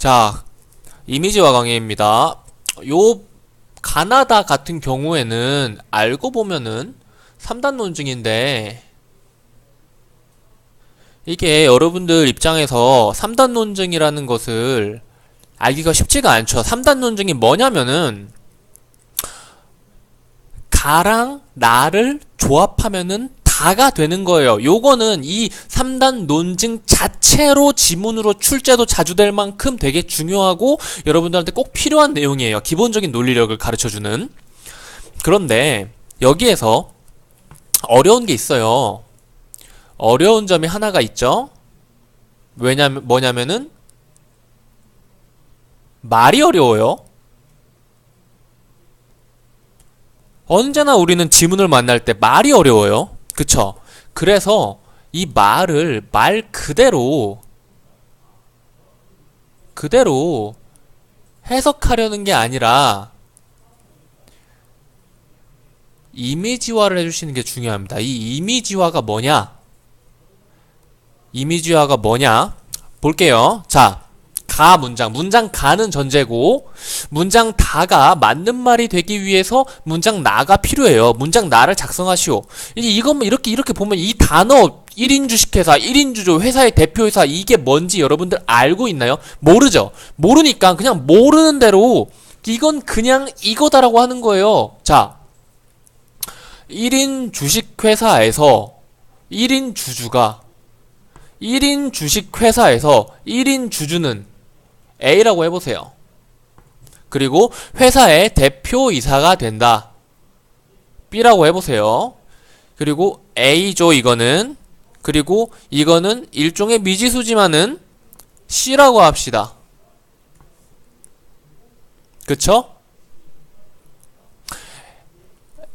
자, 이미지화 강의입니다. 요 가나다 같은 경우에는 알고 보면은 3단 논증인데 이게 여러분들 입장에서 3단 논증이라는 것을 알기가 쉽지가 않죠. 3단 논증이 뭐냐면은 가랑 나를 조합하면은 다가 되는 거예요. 요거는 이 3단 논증 자체로 지문으로 출제도 자주 될 만큼 되게 중요하고 여러분들한테 꼭 필요한 내용이에요. 기본적인 논리력을 가르쳐 주는. 그런데 여기에서 어려운 게 있어요. 어려운 점이 하나가 있죠. 왜냐면 뭐냐면은 말이 어려워요. 언제나 우리는 지문을 만날 때 말이 어려워요. 그쵸? 그래서 이 말을 말 그대로 그대로 해석하려는 게 아니라 이미지화를 해주시는 게 중요합니다. 이 이미지화가 뭐냐? 이미지화가 뭐냐? 볼게요. 자, 가 문장. 문장 가는 전제고, 문장 다가 맞는 말이 되기 위해서 문장 나가 필요해요. 문장 나를 작성하시오. 이제 이렇게, 이렇게 보면 이 단어 1인 주 식회사, 1인 주조, 회사의 대표회사, 이게 뭔지 여러분들 알고 있나요? 모르죠? 모르니까 그냥 모르는 대로 이건 그냥 이거다라고 하는 거예요. 자, 1인 주식회사에서 1인 주주가 1인 주식회사에서 1인 주주는 A라고 해보세요. 그리고 회사의 대표이사가 된다. B라고 해보세요. 그리고 A죠, 이거는. 그리고 이거는 일종의 미지수지만은 C라고 합시다. 그쵸?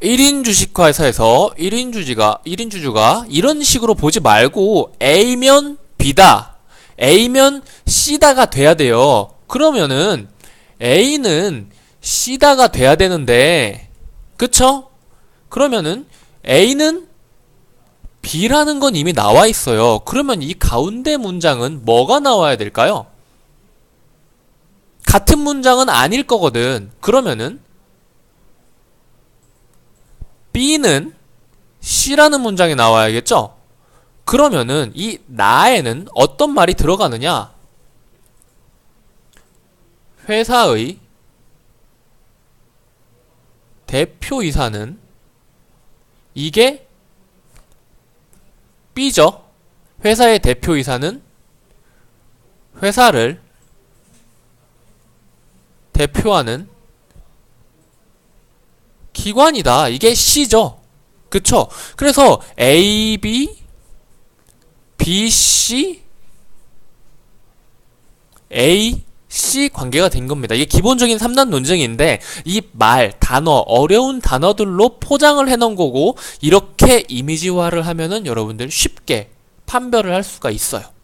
1인 주식회사에서 1인 주지가 1인 주주가 이런 식으로 보지 말고 A면 B다. A면 C다가 돼야 돼요. 그러면은 A는 C다가 돼야 되는데 그쵸? 그러면은 A는 B라는 건 이미 나와 있어요. 그러면 이 가운데 문장은 뭐가 나와야 될까요? 같은 문장은 아닐 거거든. 그러면은 B는 C라는 문장이 나와야겠죠? 그러면은 이 나에는 어떤 말이 들어가느냐? 회사의 대표이사는 이게 B죠. 회사의 대표이사는 회사를 대표하는 기관이다. 이게 C죠. 그쵸? 그래서 A, B, B, C, A, C 관계가 된 겁니다. 이게 기본적인 3단 논증인데 이 말, 단어, 어려운 단어들로 포장을 해 놓은 거고 이렇게 이미지화를 하면은 여러분들 쉽게 판별을 할 수가 있어요.